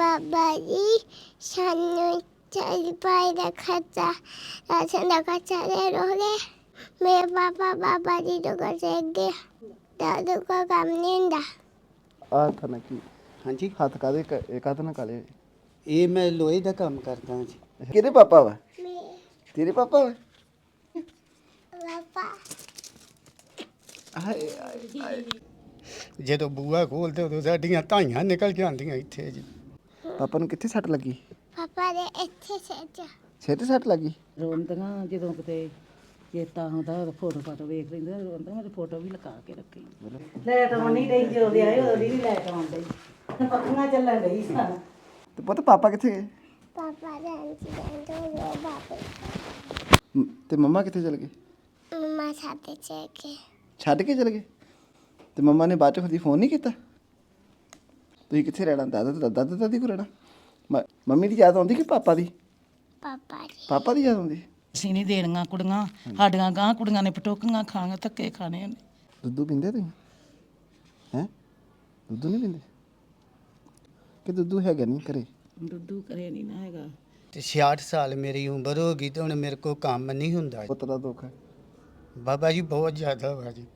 ਬਾਬਾ ਜੀ ਸਾਨੂੰ ਚਾਲੀ ਪਾਈ ਦਾ ਖਰਚਾ ਰਾਸ਼ਨ ਦਾ ਖਰਚਾ ਦੇ ਰੋਲੇ ਮੇਰੇ ਪਾਪਾ ਬਾਬਾ ਜੀ ਤੋਂ ਕਰਦੇ ਅੱਗੇ ਦਾਦੂ ਕੋ ਕੰਮ ਨਹੀਂ ਹੁੰਦਾ ਆ ਹੱਥ ਨਾਲ ਕੀ ਹਾਂਜੀ ਹੱਥ ਕਾਦੇ ਇੱਕ ਹੱਥ ਨਾਲ ਕਾਲੇ ਇਹ ਮੈਂ ਲੋਹੇ ਦਾ ਕੰਮ ਕਰਦਾ ਹਾਂ ਜੀ ਕਿਹਦੇ ਪਾਪਾ ਵਾ ਮੇਰੇ ਤੇਰੇ ਪਾਪਾ ਵਾ ਪਾਪਾ ਹਾਏ ਹਾਏ ਹਾਏ ਜਦੋਂ ਬੂਆ ਖੋਲਦੇ ਉਦੋਂ ਸਾਡੀਆਂ ਧਾਈਆਂ ਨਿਕਲ ਜਾਂਦੀਆਂ ਇੱਥੇ ਜੀ ਪਾਪਾ ਨੂੰ ਕਿੱਥੇ ਸੱਟ ਲੱਗੀ? ਪਾਪਾ ਦੇ ਇੱਥੇ ਸੱਚ ਸਿਰ ਤੇ ਸੱਟ ਲੱਗੀ? ਰੋਂਦੀਆਂ ਜਦੋਂ ਕਿਤੇ ਚੇਤਾ ਆਉਂਦਾ ਉਹ ਫੋਟੋ ਫਾਟੋ ਵੇਖ ਲੈਂਦੇ ਰੋਂਦਾ ਮੈਂ ਫੋਟੋ ਵੀ ਲਗਾ ਕੇ ਰੱਖੀ। ਲਾਈਟ ਆਉਣ ਨਹੀਂ ਰਹੀ ਜਦੋਂ ਦੇ ਆਏ ਉਹਦੀ ਵੀ ਲਾਈਟ ਆਉਣ ਡਈ। ਪੱਖੀਆਂ ਚੱਲਣ ਡਈ ਸਨ ਤੇ ਪੁੱਤ ਪਾਪਾ ਕਿੱਥੇ ਗਏ? ਪਾਪਾ ਦਾ ਐਕਸੀਡੈਂਟ ਹੋ ਗਿਆ ਬਾਪੇ ਮ- ਤੇ ਮੰਮਾ ਕਿੱਥੇ ਚਲ ਗਏ? ਮਮਾ ਸਾਡੇ ਚ ਕੇ। ਛੱਡ ਕੇ ਚਲ ਗਏ? ਤੇ ਮੰਮਾ ਨੇ ਬਾਅਦ ਚ ਫੋਨ ਨਹੀਂ ਕੀਤਾ? ਤੁਸੀਂ ਕਿੱਥੇ ਰਹਿਣਾ? ਦਾਦਾ ਤੇ ਦਾਦਾ ਦਾਦੀ ਕੋ ਰਹਿਣਾ। ਮ- ਮੰਮੀ ਦੀ ਯਾਦ ਆਉਂਦੀ ਕਿ ਪਾਪਾ ਦੀ? ਪਾਪਾ ਜੀ ਪਾਪਾ ਦੀ ਯਾਦ ਆਉਂਦੀ? ਅਸੀਂ ਨਹੀਂ ਦੇਣੀਆਂ ਕੁੜੀਆਂ। ਸਾਡੀਆਂ ਗਾਂ ਕੁੜੀਆਂ ਨੇ ਪਟੋਕੀਆਂ ਖਾਣੀਆਂ ਧੱਕੇ ਖਾਣੇ ਨੇ। ਦੁੱਧੂ ਪੀਂਦੇ ਤੁਸੀਂ? ਹੈ? ਦੁੱਧੂ ਨਹੀਂ ਪੀਂਦੇ? ਕਿ ਦੁੱਧੂ ਹੈਗਾ ਨਹੀਂ ਘਰੇ? ਦੁੱਧੂ ਕਰੇ ਨਹੀਂ ਨਾ ਹੈਗਾ। ਤੇ 66 ਸਾਲ ਮੇਰੀ ਉਮਰ ਹੋ ਗਈ ਤੇ ਹੁਣ ਮੇਰੇ ਕੋਲ ਕੰਮ ਨਹੀਂ ਹੁੰਦਾ। ਪੁੱਤ ਦਾ ਦੁੱਖ ਹੈ। ਬਾਬਾ ਜੀ ਬਹੁਤ ਜ਼ਿਆਦਾ ਵਾ ਜੀ।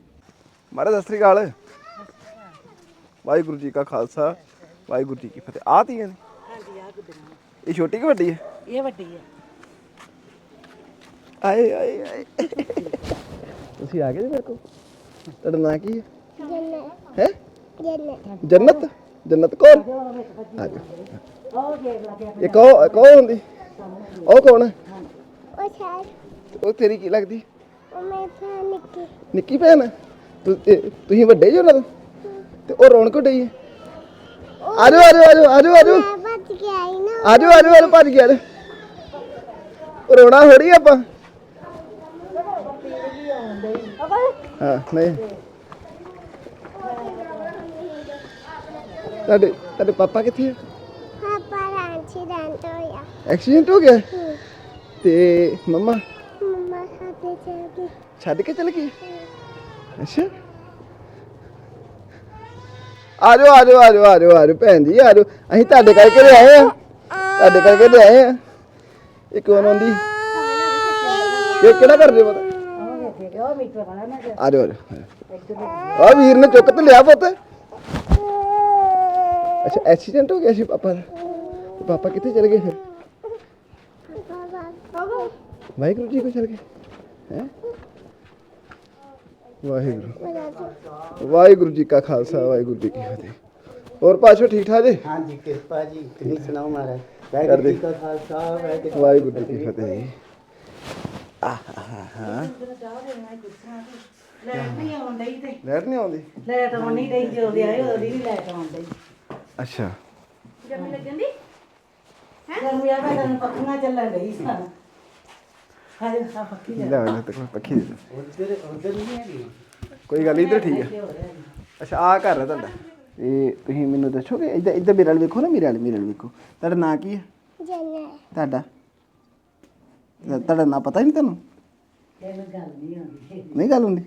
ਮਹਾਰਾਜ ਸਤਿ ਸ੍ਰੀ ਅਕਾਲ। ਵਾਹਿਗੁਰੂ ਜੀ ਕਾ ਖਾਲਸਾ ਵਾਹਿਗੁਰੂ ਜੀ ਕੀ ਫਤਿਹ। ਆ ਤੀਆਂ ਨੇ? ਹਾਂਜੀ ਆ ਗੁੱਡੀਆਂ ਇਹ ਛੋਟੀ ਕਿ ਵੱਡੀ ਹੈ? ਇਹ ਵੱਡੀ ਹੈ। ਆਏ ਆਏ ਆਏ। ਤੁਸੀਂ ਆ ਗਏ ਜੀ ਮੇਰੇ ਕੋਲ? ਤੁਹਾਡਾ ਨਾਂ ਕੀ ਹੈ? ਜੰਨਤ। ਹੈ? ਜੰਨਤ। ਜੰਨਤ? ਜੰਨਤ ਕੌਣ? ਆ ਜਾਓ ਉਹ ਦੇਖ ਲਾ ਕੇ ਇਹ ਕੌਣ ਕੌਣ ਹੁੰਦੀ? ਉਹ ਕੌਣ ਹੈ? ਉਹ ਸ਼ਾਇਦ। ਉਹ ਤੇਰੀ ਕੀ ਲੱਗਦੀ? ਉਹ ਮੇਰੇ ਭੈਣ ਨਿੱਕੀ। ਨਿੱਕੀ ਭੈਣ ਹੈ? ਤੁ- ਤੇ- ਤੁਸੀਂ ਵੱਡੇ ਜੀ ਉਹਨਾਂ ਤੋਂ? ਤੇ ਉਹ ਰੌਣਕ ਡਈ ਹੈ। ਆਜੋ ਆਜੋ ਆਜੋ ਆਜੋ ਆਜੋ। ਮੈਂ ਭੱਜ ਕੇ ਆਈ ਨਾ। ਆਜੋ ਆਜੋ ਆਜੋ ਭੱਜ ਗਿਆ ਉਹ ਰੋਣਾ ਹੋ ਰਹੀ ਆਪਾਂ। ਹਾਂ ਨਹੀਂ। ਤੁਹਾਡੇ ਤੁਹਾਡੇ ਪਾਪਾ ਕਿੱਥੇ ਆ? ਪਾਪਾ ਐਕਸੀਡੈਂਟ ਹੋਇਆ ਐਕਸੀਡੈਂਟ ਹੋ ਗਿਆ? ਤੇ ਮੰਮਾ? ਮਮਾ ਸਾਡੇ ਚ ਕੇ ਛੱਡ ਕੇ ਚਲ ਗਈ ਅੱਛਾ। ਆਜੋ ਆਜੋ ਆਜੋ ਆਜੋ ਆਜੋ ਭੈਣ ਜੀ, ਆਜੋ। ਅਸੀਂ ਤੁਹਾਡੇ ਕਰਕੇ ਤੇ ਆਏ ਆ ਤੁਹਾਡੇ ਕਰਕੇ ਤੇ ਆਏ ਆ ਇਹ ਕੌਣ ਆਉਂਦੀ ਇਹ ਕਿਹੜਾ ਕਰਦੇ ਪਤਾ? ਉਹ ਮੀਟਰ ਵਾਲਾ ਨਾ ਆ ਵੀਰ ਨੇ ਚੁੱਕ ਤੇ ਲਿਆ ਪੁੱਤ। ਅੱਛਾ ਐਕਸੀਡੈਂਟ ਹੋ ਗਿਆ ਸੀ ਪਾਪਾ ਦਾ। ਤੇ ਪਾਪਾ ਕਿੱਥੇ ਚਲੇ ਗਏ ਫਿਰ? ਵਾਹਿਗੁਰੂ ਜੀ ਕੋ ਚਲੇ ਗਏ। ਹੈ? ਵਾਹਿਗੁਰੂ। ਵਾਹਿਗੁਰੂ ਜੀ ਕਾ ਖਾਲਸਾ ਵਾਹਿਗੁਰੂ ਜੀ ਕੀ ਫਤਿਹ। ਹੋਰ ਪਾਛੋ ਠੀਕ ਠਾਕ ਜੀ? ਹਾਂਜੀ ਕਿਰਪਾ ਜੀ ਤੁਸੀਂ ਸੁਣਾਓ ਮਹਾਰਾਜ। ਵਾਹਿਗੁਰੂ ਜੀ ਕਾ ਖਾਲਸਾ ਵਾਹਿਗੁਰੂ ਵਾਹਿਗੁਰੂ ਜੀ ਕੀ ਫਤਿਹ ਜੀ। ਆਹ ਹਾਂ ਲਾਈਟ ਨਹੀਂ ਡਈ ਤੇ। ਲੈਟ ਨਹੀਂ ਆਉਂਦੀ? ਲਾਈਟ ਆਉਣ ਆਏ ਉਹਦੀ ਵੀ ਲਾਈਟ ਆਉਣ ਡਈ। ਅੱਛਾ। ਗਰਮੀ ਲੱਗਣ ਦੀ? ਹੈ? ਗਰਮੀ ਆ ਮੈਂ ਤੈਨੂੰ ਪੱਖੀਆਂ ਚੱਲਣ ਡਈ ਸਨ ਲੈ ਲੈ ਤੇ ਕੋਈ ਪੱਖੀ ਦੇ ਦਿਓ। ਉਧਰ ਉਧਰ ਨਹੀਂ ਹੈਗੀ ਕੋਈ ਗੱਲ ਨਹੀਂ ਇੱਧਰ ਠੀਕ ਹੈ ਅੱਛਾ ਆ ਘਰ ਹੈ ਤੁਹਾਡਾ। ਇਹ ਤੁਸੀਂ ਮੈਨੂੰ ਦੱਸੋਗੇ ਇੱਧਰ ਇੱਧਰ ਮੇਰੇ ਵਾਲ ਵੇਖੋ ਨਾ ਮੇਰੇ ਵਾਲ ਮੇਰੇ ਵਾਲ ਵੇਖੋ। ਤੁਹਾਡਾ ਨਾਂ ਕੀ ਹੈ ਤੁਹਾਡਾ? ਤੁਹਾ- ਤੁਹਾਡਾ ਨਾਂ ਪਤਾ ਨਹੀਂ ਤੁਹਾਨੂੰ? ਇਹਨੂੰ ਗੱਲ ਨਹੀਂ ਆਉਂਦੀ। ਨਹੀਂ ਗੱਲ ਹੁੰਦੀ?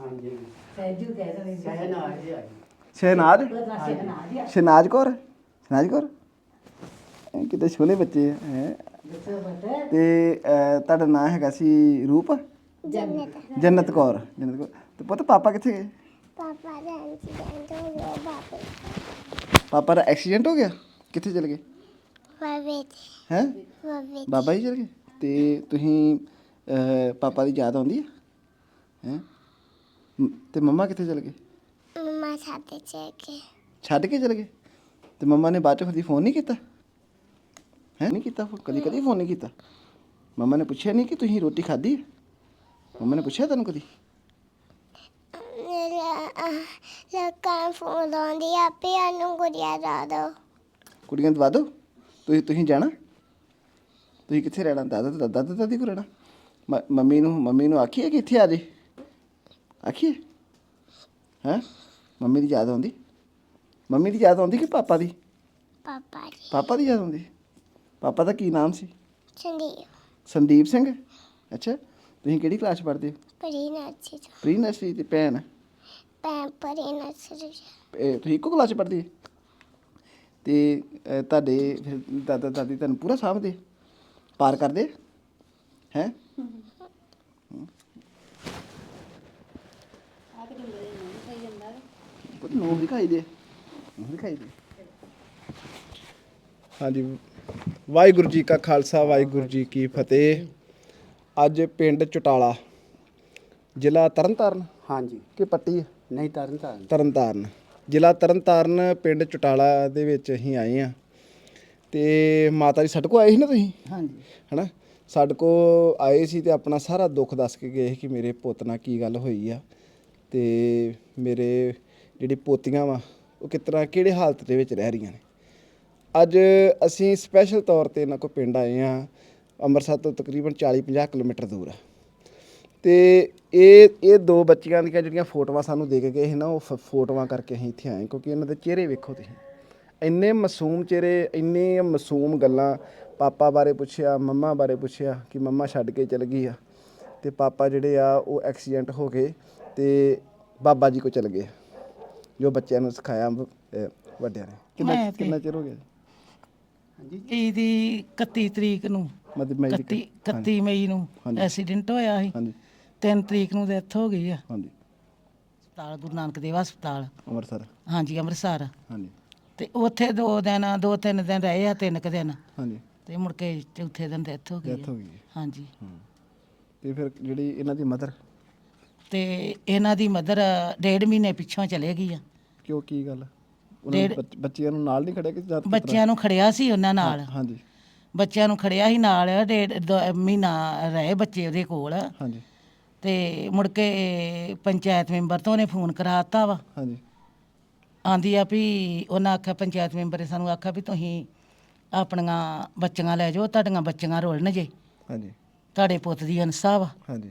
ਹਾਂਜੀ। ਸਹਿਜੂ ਕਹਿ ਸ਼ਹਿਨਾਜ਼ ਸ਼ਹਿਨਾਜ਼? ਉਹਦਾ ਸ਼ਹਿਨਾਜ਼ ਕੌਰ? ਕੌਰ? ਇਹ ਕਿਤੇ ਸੋਹਣੇ ਬੱਚੇ ਹੈ? ਤੇ ਅਹ, ਤੁਹਾਡਾ ਨਾਂ ਹੈਗਾ ਸੀ ਰੂਪ? ਜੰਨਤ। ਜੰਨਤ ਕੌਰ ਜੰਨਤ ਕੌਰ। ਤੇ ਪੁੱਤ ਪਾਪਾ ਕਿੱਥੇ ਗਏ? ਪਾਪਾ ਦਾ ਐਕਸੀਡੈਂਟ ਹੋ ਗਿਆ ਬਾਪੇ ਪਾਪਾ ਦਾ ਐਕਸੀਡੈਂਟ ਹੋ ਗਿਆ? ਕਿੱਥੇ ਚਲੇ ਗਏ? ਬਾਬੇ ਹੈ? ਬਾਬੇ ਬਾਬਾ ਜੀ ਚਲੇ ਗਏ? ਤੇ ਤੁਸੀਂ ਅਹ, ਪਾਪਾ ਦੀ ਯਾਦ ਆਉਂਦੀ ਹੈ? ਹੈ? ਤੇ ਮੰਮਾ ਕਿੱਥੇ ਚਲੇ ਗਏ? ਮਮਾ ਸਾਡੇ ਚ ਕੇ ਛੱਡ ਕੇ ਚਲੇ ਗਏ? ਤੇ ਮੰਮਾ ਨੇ ਬਾਅਦ ਚ ਕਦੀ ਫੋਨ ਨਹੀਂ ਕੀਤਾ? ਹੈ? ਨਹੀਂ ਕੀਤਾ ਫੋਨ ਕਦੀ ਕਦੀ ਫੋਨ ਨਹੀਂ ਕੀਤਾ। ਮੰਮਾ ਨੇ ਪੁੱਛਿਆ ਨਹੀਂ ਕਿ ਤੁਸੀਂ ਰੋਟੀ ਖਾਧੀ ਮੰਮਾ ਨੇ ਪੁੱਛਿਆ ਤੁਹਾਨੂੰ ਕਦੀ? ਲੋਕਾਂ ਫੋਨ ਲਾਉਂਦੀ ਆਪੇ ਆਨੂੰ ਗੁੜੀਆ ਦਾ ਦੋ। ਕੁੜੀਆਂ ਦਵਾ ਦਿਓ ਤੁਸੀਂ ਤੁਸੀਂ ਜਾਣਾ? ਤੁਸੀਂ ਕਿੱਥੇ ਰਹਿਣਾ? ਦਾਦਾ ਤੇ ਦਾਦਾ ਦਾਦੀ ਕੋ ਰਹਿਣਾ। ਮ- ਮੰਮੀ ਨੂੰ ਮੰਮੀ ਨੂੰ ਆਖੀਏ ਕਿ ਇੱਥੇ ਆ ਜੇ? ਆਖੀਏ? ਹੈ? ਮੰਮੀ ਦੀ ਯਾਦ ਆਉਂਦੀ? ਮੰਮੀ ਦੀ ਯਾਦ ਆਉਂਦੀ ਕਿ ਪਾਪਾ ਦੀ? ਪਾਪਾ ਜੀ ਪਾਪਾ ਦੀ ਯਾਦ ਆਉਂਦੀ? ਪਾਪਾ ਦਾ ਕੀ ਨਾਮ ਸੀ? ਸੰਦੀਪ। ਸੰਦੀਪ ਸਿੰਘ? ਅੱਛਾ ਤੁਸੀਂ ਕਿਹੜੀ ਕਲਾਸ ਪੜ੍ਹਦੇ ਹੋ? ਪਰੀ ਨਰਸਰੀ ਤੋਂ ਪ੍ਰੀ ਨਰਸਰੀ ਤੇ ਭੈਣ? ਪੈਂ ਪਰੀ ਨਰਸਰੀ ਇਹ ਤੁਸੀਂ ਇੱਕੋ ਕਲਾਸ ਪੜ੍ਹਦੇ ਤੇ ਅਹ, ਤੁਹਾਡੇ ਫਿਰ ਦਾਦਾ ਦਾਦੀ ਤੁਹਾਨੂੰ ਪੂਰਾ ਸਾਂਭਦੇ? ਪਾਰ ਕਰਦੇ? ਹੈ? ਪੁੱਤ ਨੂੰ ਦਿਖਾਈ ਦੇ। ਨੂੰ ਦਿਖਾਈ ਦੇ। ਹਾਂਜੀ ਵਾਹਿਗੁਰੂ ਜੀ ਕਾ ਖਾਲਸਾ ਵਾਹਿਗੁਰੂ ਜੀ ਕੀ ਫਤਿਹ। ਅੱਜ ਪਿੰਡ ਚਟਾਲਾ ਜ਼ਿਲ੍ਹਾ ਤਰਨਤਾਰਨ? ਹਾਂਜੀ। ਕਿ ਪੱਟੀ ਹੈ? ਨਹੀਂ ਤਰਨ ਤਾਰਨ ਤਰਨਤਾਰਨ। ਜ਼ਿਲ੍ਹਾ ਤਰਨਤਾਰਨ ਪਿੰਡ ਚਟਾਲਾ ਦੇ ਵਿੱਚ ਅਸੀਂ ਆਏ ਆ ਤੇ ਮਾਤਾ ਜੀ ਸਾਡੇ ਕੋਲ ਆਏ ਸੀ ਨਾ ਤੁਸੀਂ? ਹਾਂਜੀ। ਹਨਾ? ਸਾਡੇ ਕੋ ਆਏ ਸੀ ਤੇ ਆਪਣਾ ਸਾਰਾ ਦੁੱਖ ਦੱਸ ਕੇ ਗਏ ਸੀ ਕਿ ਮੇਰੇ ਪੁੱਤ ਨਾਲ ਕੀ ਗੱਲ ਹੋਈ ਆ। ਤੇ ਮੇਰੇ ਜਿਹੜੀ ਪੋਤੀਆਂ ਵਾ ਉਹ ਕਿਤਨਾ ਕਿਹੜੇ ਹਾਲਤ ਦੇ ਵਿੱਚ ਰਹਿ ਰਹੀਆਂ ਨੇ? ਅੱਜ ਅਸੀਂ ਸਪੈਸ਼ਲ ਤੌਰ ਤੇ ਇਹਨਾਂ ਕੋ ਪਿੰਡ ਆਏ ਆ ਅੰਮ੍ਰਿਤਸਰ ਤੋਂ ਤਕਰੀਬਨ 40-50 ਕਿਲੋਮੀਟਰ ਦੂਰ ਆ। ਤੇ ਇਹ ਇਹ ਦੋ ਬੱਚੀਆਂ ਦੀਆਂ ਜਿਹੜੀਆਂ ਫੋਟੋਆਂ ਸਾਨੂੰ ਦੇ ਕੇ ਗਏ ਸੀ ਨਾ ਉਹ ਫੋਟੋਆਂ ਕਰਕੇ ਅਸੀਂ ਇੱਥੇ ਆਏ ਕਿਉਂਕਿ ਇਹਨਾਂ ਦੇ ਚਿਹਰੇ ਵੇਖੋ ਤੁਸੀਂ। ਇੰਨੇ ਮਾਸੂਮ ਚਿਹਰੇ ਇੰਨੇ ਮਾਸੂਮ ਗੱਲਾਂ ਪਾਪਾ ਬਾਰੇ ਪੁੱਛਿਆ ਮੰਮਾ ਬਾਰੇ ਪੁੱਛਿਆ ਕਿ ਮੰਮਾ ਛੱਡ ਕੇ ਚਲ ਗਈ ਆ। ਤੇ ਪਾਪਾ ਜਿਹੜੇ ਆ ਉਹ ਐਕਸੀਡੈਂਟ ਹੋ ਗਏ ਤੇ ਬਾਬਾ ਜੀ ਕੋ ਚਲ ਗਏ। ਜੋ ਬੱਚਿਆਂ ਨੂੰ ਸਿਖਾਇਆ ਵੱਡਿਆਂ ਨੇ। ਕਿੰਨਾ ਕਿੰਨਾ ਚਿਰ ਹੋ ਗਿਆ ਇਹਦੀ 31 ਤਰੀਕ ਨੂੰ ਮਤਲਬ ਮੈਂ 31 31 ਮਈ ਨੂੰ ਹਾਂਜੀ। ਐਕਸੀਡੈਂਟ ਹੋਇਆ ਸੀ। ਹਾਂਜੀ। 3 ਤਰੀਕ ਨੂੰ ਡੈਥ ਹੋ ਗਈ ਆ। ਹਾਂਜੀ। ਹਸਪਤਾਲ ਗੁਰੂ ਨਾਨਕ ਦੇਵ ਹਸਪਤਾਲ। ਅੰਮ੍ਰਿਤਸਰ। ਹਾਂਜੀ ਅੰਮ੍ਰਿਤਸਰ। ਹਾਂਜੀ। ਤੇ ਉੱਥੇ ਦੋ ਦਿਨ ਦੋ ਤਿੰਨ ਦਿਨ ਰਹੇ ਆ ਤਿੰਨ ਕੁ ਦਿਨ। ਹਾਂਜੀ। ਤੇ ਮੁੜ ਕੇ ਚੌਥੇ ਦਿਨ ਡੈਥ ਹੋ ਗਈ ਡੈਥ। ਹੋ ਗਈ ਹਾਂਜੀ। ਤੇ ਫਿਰ ਜਿਹੜੀ ਇਹਨਾਂ ਦੀ ਮਦਰ? ਤੇ ਇਹਨਾਂ ਦੀ ਮਦਰ ਡੇਢ ਮਹੀਨੇ ਪਿੱਛੋਂ ਚਲੇ ਗਈ ਆ। ਕਿਉਂ ਕੀ ਗੱਲ? ਉਹਨਾਂ ਨੂੰ ਬੱਚ- ਬੱਚਿਆਂ ਨੂੰ ਨਾਲ ਨਹੀਂ ਖੜਿਆ ਕਿ ਜਦ ਬੱਚਿਆਂ ਨੂੰ ਖੜਿਆ ਸੀ ਉਹਨਾਂ ਨਾਲ। ਹਾਂਜੀ। ਬੱਚਿਆਂ ਨੂੰ ਖੜਿਆ ਸੀ ਨਾਲ ਡੇਢ ਦੋ- ਮਹੀਨਾ ਰਹੇ ਬੱਚੇ ਉਹਦੇ ਕੋਲ। ਹਾਂਜੀ। ਤੇ ਮੁੜ ਕੇ ਪੰਚਾਇਤ ਮੈਂਬਰ ਤੋਂ ਉਹਨੇ ਫੋਨ ਕਰਾਤਾ ਵਾ। ਹਾਂਜੀ। ਆਂਦੀ ਆ ਵੀ ਉਹਨਾਂ ਆਖਿਆ ਪੰਚਾਇਤ ਮੈਂਬਰ ਨੇ ਸਾਨੂੰ ਆਖਿਆ ਵੀ ਤੁਸੀਂ ਆਪਣੀਆਂ ਬੱਚੀਆਂ ਲੈ ਜਾਓ ਤੁਹਾਡੀਆਂ ਬੱਚੀਆਂ ਰੋਲਣ ਜੇ ਹਾਂਜੀ। ਤੁਹਾਡੇ ਪੁੱਤ ਦੀ ਅਨਸਾ ਵਾ। ਹਾਂਜੀ।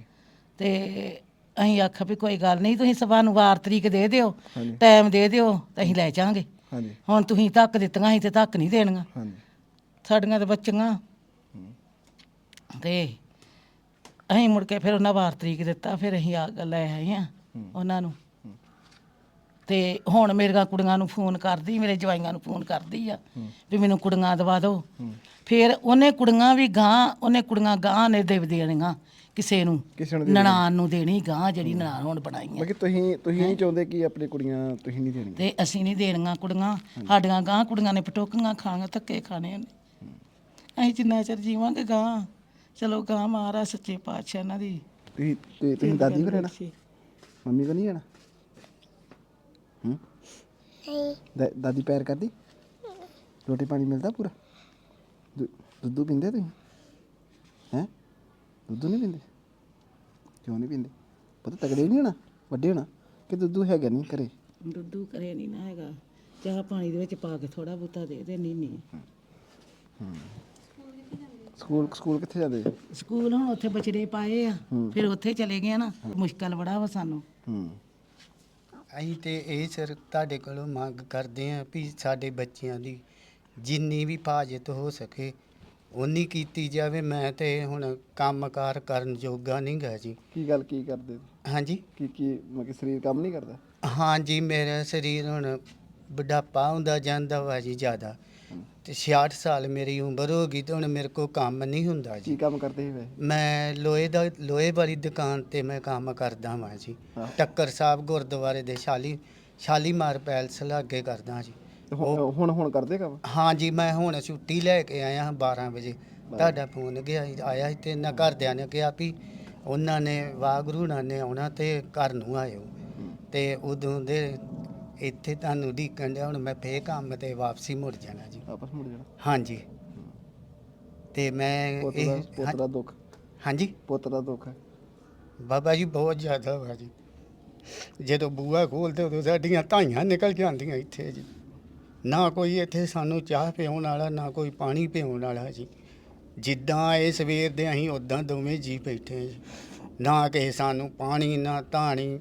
ਤੇ ਅਸੀਂ ਆਖਿਆ ਵੀ ਕੋਈ ਗੱਲ ਨਹੀਂ ਤੁਸੀਂ ਸਭਾ ਨੂੰ ਵਾਰ ਤਰੀਕ ਦੇ ਦਿਓ ਹਾਂਜੀ। ਟਾਈਮ ਦੇ ਦਿਓ ਤੇ ਅਸੀਂ ਲੈ ਜਾਾਂਗੇ। ਹਾਂਜੀ। ਹੁਣ ਤੁਸੀਂ ਧੱਕ ਦਿੱਤੀਆਂ ਸੀ ਤੇ ਧੱਕ ਨਹੀਂ ਦੇਣੀਆਂ। ਹਾਂਜੀ। ਸਾਡੀਆਂ ਤਾਂ ਬੱਚੀਆਂ। ਤੇ ਅਸੀਂ ਮੁੜ ਕੇ ਫਿਰ ਉਹਨਾਂ ਵਾਰ ਤਰੀਕ ਦਿੱਤਾ ਫਿਰ ਅਸੀਂ ਆ ਲੈ ਆਏ ਆ ਉਹਨਾਂ ਨੂੰ। ਤੇ ਹੁਣ ਮੇਰੀਆਂ ਕੁੜੀਆਂ ਨੂੰ ਫੋਨ ਕਰਦੀ ਮੇਰੇ ਜਵਾਈਆਂ ਨੂੰ ਫੋਨ ਕਰਦੀ ਆ ਵੀ ਮੈਨੂੰ ਕੁੜੀਆਂ ਦਵਾ ਦਿਓ। ਫਿਰ ਉਹਨੇ ਕੁੜੀਆਂ ਵੀ ਗਾਂ ਉਹਨੇ ਕੁੜੀਆਂ ਗਾਂ ਨੇ ਦੇ ਦੇਣੀਆਂ। ਕਿਸੇ ਨੂੰ ਕਿਸੇ ਨੂੰ ਨਨਾਣ ਨੂੰ ਦੇਣੀ ਗਾਂ ਜਿਹੜੀ ਨਨਾਣ ਹੁਣ ਬਣਾਈਆਂ ਮੈਂ ਕਿ ਤੁਸੀਂ ਤੁਸੀਂ ਨਹੀਂ ਚਾਹੁੰਦੇ ਕਿ ਆਪਣੀ ਕੁੜੀਆਂ ਤੁਸੀਂ ਨਹੀਂ ਦੇਣੀਆਂ? ਤੇ ਅਸੀਂ ਨਹੀਂ ਦੇਣੀਆਂ ਕੁੜੀਆਂ ਸਾਡੀਆਂ ਗਾਂ ਕੁੜੀਆਂ ਨੇ ਪਟੋਕੀਆਂ ਖਾਣੀਆਂ ਧੱਕੇ ਖਾਣੇ ਨੇ। ਅਸੀਂ ਜਿੰਨਾ ਚਿਰ ਜੀਵਾਂਗੇ ਗਾਂ। ਚਲੋ ਗਾਂ ਮਹਾਰਾਜ ਸੱਚੇ ਪਾਤਸ਼ਾਹ ਇਹਨਾਂ ਦੀ। ਤੁਸੀਂ ਤੁਸੀਂ- ਤੁਸੀਂ ਦਾਦੀ ਕੋ ਰਹਿਣਾ? ਮੰਮੀ ਕੋ ਨਹੀਂ ਜਾਣਾ? ਹੂੰ? ਨਹੀਂ। ਦਾਦੀ ਪੈਰ ਕਰਦੀ? ਰੋਟੀ ਪਾਣੀ ਮਿਲਦਾ ਪੂਰਾ? ਦੁ- ਦੁੱਧੂ ਪੀਂਦੇ ਤੁਸੀਂ? ਹੈ? ਦੁੱਧੂ ਨਹੀਂ ਪੀਂਦੇ? ਕਿਉਂ ਨਹੀਂ ਪੀਂਦੇ? ਪਤਾ ਤਗੜੇ ਨਹੀਂ ਹੋਣਾ ਵੱਡੇ ਹੋਣਾ ਕਿ ਦੁੱਧੂ ਹੈਗਾ ਨਹੀਂ ਘਰੇ? ਦੁੱਧੂ ਕਰੇ ਨਹੀਂ ਨਾ ਹੈਗਾ। ਚਾਹ ਪਾਣੀ ਦੇ ਵਿੱਚ ਪਾ ਕੇ ਥੋੜਾ ਬੂਤਾ ਦੇ ਦੇ ਨਹੀਂ ਨਹੀਂ। ਸਕੂਲ ਸਕੂਲ ਕਿੱਥੇ ਜਾਂਦੇ? ਸਕੂਲ ਹੁਣ ਉੱਥੇ ਬਚੜੇ ਪਾਏ ਆ। ਫਿਰ ਉੱਥੇ ਚਲੇ ਗਏ ਨਾ ਮੁਸ਼ਕਲ ਬੜਾ ਵਾ ਸਾਨੂੰ। ਹੂੰ। ਅਸੀਂ ਤੇ ਇਹ ਸਰ ਤੁਹਾਡੇ ਕੋਲੋਂ ਮੰਗ ਕਰਦੇ ਹਾਂ ਵੀ ਸਾਡੇ ਬੱਚਿਆਂ ਦੀ ਜਿੰਨੀ ਵੀ ਫਾਜਤ ਹੋ ਸਕੇ ਉਨੀ ਕੀਤੀ ਜਾਵੇ ਮੈਂ ਤੇ ਹੁਣ ਕੰਮਕਾਰ ਕਰਨ ਜੋਗਾ ਨਹੀਂ ਗਾ ਜੀ। ਕੀ ਗੱਲ ਕੀ ਕਰਦੇ ਹਾਂਜੀ? ਕੀ ਕੀ ਮੈਂ ਕਿ ਸਰੀਰ ਕੰਮ ਨਹੀਂ ਕਰਦਾ? ਹਾਂਜੀ ਮੇਰਾ ਸਰੀਰ ਹੁਣ ਬੁਢਾਪਾ ਹੁੰਦਾ ਜਾਂਦਾ ਵਾ ਜੀ ਜ਼ਿਆਦਾ। ਤੇ 66 ਸਾਲ ਮੇਰੀ ਉਮਰ ਹੋ ਗਈ ਤੇ ਹੁਣ ਮੇਰੇ ਕੋਲ ਕੰਮ ਨਹੀਂ ਹੁੰਦਾ ਜੀ। ਕੀ ਕੰਮ ਕਰਦੇ ਸੀ ਵੈਸੇ? ਮੈਂ ਲੋਹੇ ਦਾ ਲੋਹੇ ਵਾਲੀ ਦੁਕਾਨ ਤੇ ਮੈਂ ਕੰਮ ਕਰਦਾ ਹਾਂ ਜੀ। ਹਾਂ। ਟੱਕਰ ਸਾਹਿਬ ਗੁਰਦੁਆਰੇ ਦੇ ਸ਼ਾਲੀ ਸ਼ਾਲੀਮਾਰ ਪੈਲਸ ਲਾਗੇ ਕਰਦਾ ਜੀ। ਹੁਣ ਹੁਣ ਹੁਣ ਕਰਦੇ ਕੰਮ? ਹਾਂ ਜੀ ਮੈਂ ਹੁਣ ਛੁੱਟੀ ਲੈ ਕੇ ਆਇਆ ਹਾਂ 12 ਵਜੇ। ਤੁਹਾਡਾ ਫੋਨ ਗਿਆ ਸੀ- ਆਇਆ ਸੀ ਤੇ ਨਾ ਘਰਦਿਆਂ ਨੇ ਕਿਹਾ ਵੀ ਉਹਨਾਂ ਨੇ ਵਾਗਰੂ ਨੇ ਆਉਣਾ ਤੇ ਘਰ ਨੂੰ ਆਇਓ। ਤੇ ਉਦੋਂ ਦੇ ਇੱਥੇ ਤੁਹਾਨੂੰ ਢੀਕਣ ਡਿਆ ਹੁਣ ਮੈਂ ਫੇਰ ਕੰਮ ਤੇ ਵਾਪਸੀ ਮੁੜ ਜਾਣਾ ਜੀ। ਆਪਸ ਮੁੜ ਜਾਣਾ? ਹਾਂਜੀ। ਤੇ ਮੈਂ ਪੁੱਤ ਦਾ ਇਹ ਪੁੱਤ ਦਾ ਦੁੱਖ? ਹਾਂਜੀ? ਪੁੱਤ ਦਾ ਦੁੱਖ ਹੈ? ਬਾਬਾ ਜੀ ਬਹੁਤ ਜ਼ਿਆਦਾ ਵਾ ਜੀ। ਜਦੋਂ ਬੂਆ ਖੋਲਦੇ ਉਦੋਂ ਸਾਡੀਆਂ ਧਾਈਆਂ ਨਿਕਲ ਕੇ ਆਉਂਦੀਆਂ ਇੱਥੇ ਜੀ। ਨਾ ਕੋਈ ਇੱਥੇ ਸਾਨੂੰ ਚਾਹ ਪਿਆਉਣ ਵਾਲਾ ਨਾ ਕੋਈ ਪਾਣੀ ਪਿਆਉਣ ਵਾਲਾ ਜੀ। ਜਿੱਦਾਂ ਇਹ ਸਵੇਰ ਦੇ ਅਸੀਂ ਉਦਾਂ ਦੋਵੇਂ ਜੀ ਬੈਠੇ ਜੀ। ਨਾ ਕਿਸੇ ਸਾਨੂੰ ਪਾਣੀ ਨਾ ਧਾਣੀ।